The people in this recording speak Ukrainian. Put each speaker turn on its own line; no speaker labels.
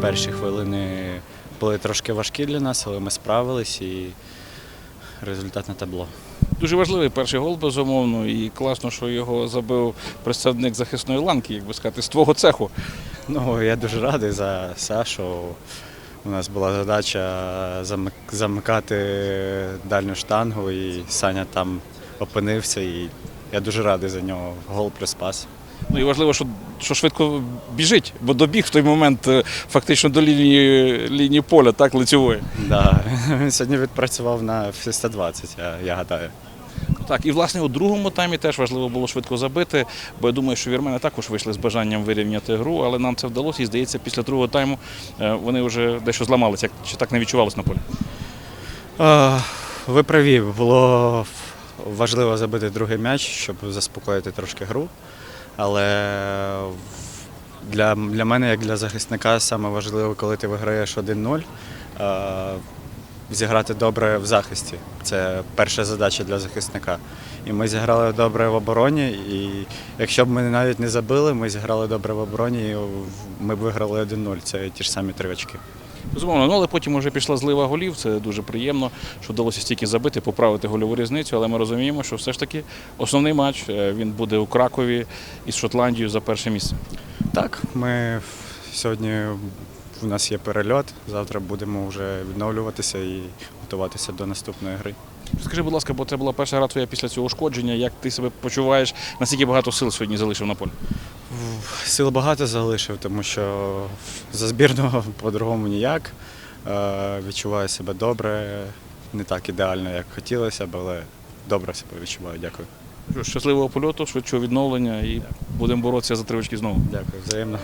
перші хвилини були трошки важкі для нас, але ми справились і результат на табло.
Дуже важливий перший гол, безумовно, і класно, що його забив представник захисної ланки, як би сказати, з твого цеху.
Ну, я дуже радий за Сашу. У нас була задача замикати дальню штангу, і Саня там опинився. І я дуже радий за нього. Гол плюс пас.
Ну і важливо, що, що швидко біжить, бо добіг в той момент е, фактично до лінії, лінії поля, так, лицьової.
Да. Він сьогодні відпрацював на всі 120, я, я гадаю.
Так, і власне у другому таймі теж важливо було швидко забити, бо я думаю, що вірмени також вийшли з бажанням вирівняти гру, але нам це вдалося, і здається, після другого тайму е, вони вже дещо зламалися, чи так не відчувалось на полі.
А, Ви праві, було важливо забити другий м'яч, щоб заспокоїти трошки гру. Але для, для мене, як для захисника, саме важливо, коли ти виграєш 1-0, зіграти добре в захисті. Це перша задача для захисника. І ми зіграли добре в обороні. І якщо б ми навіть не забили, ми зіграли добре в обороні, і ми б виграли 1-0. Це ті ж самі три очки.
Безумовно, ну але потім вже пішла злива голів. Це дуже приємно, що вдалося стільки забити, поправити гольову різницю. Але ми розуміємо, що все ж таки основний матч е, він буде у Кракові із Шотландією за перше місце.
Так, ми сьогодні у нас є перельот. Завтра будемо вже відновлюватися і готуватися до наступної гри.
Скажи, будь ласка, бо це була перша гра твоя після цього ушкодження. Як ти себе почуваєш? Наскільки багато сил сьогодні залишив на полі?
Сил багато залишив, тому що за збірного по-другому ніяк. Е, Відчуваю себе добре, не так ідеально, як хотілося б, але добре себе відчуваю. Дякую.
Щасливого польоту, швидшого відновлення і будемо боротися за три очки знову.
Дякую, взаємно.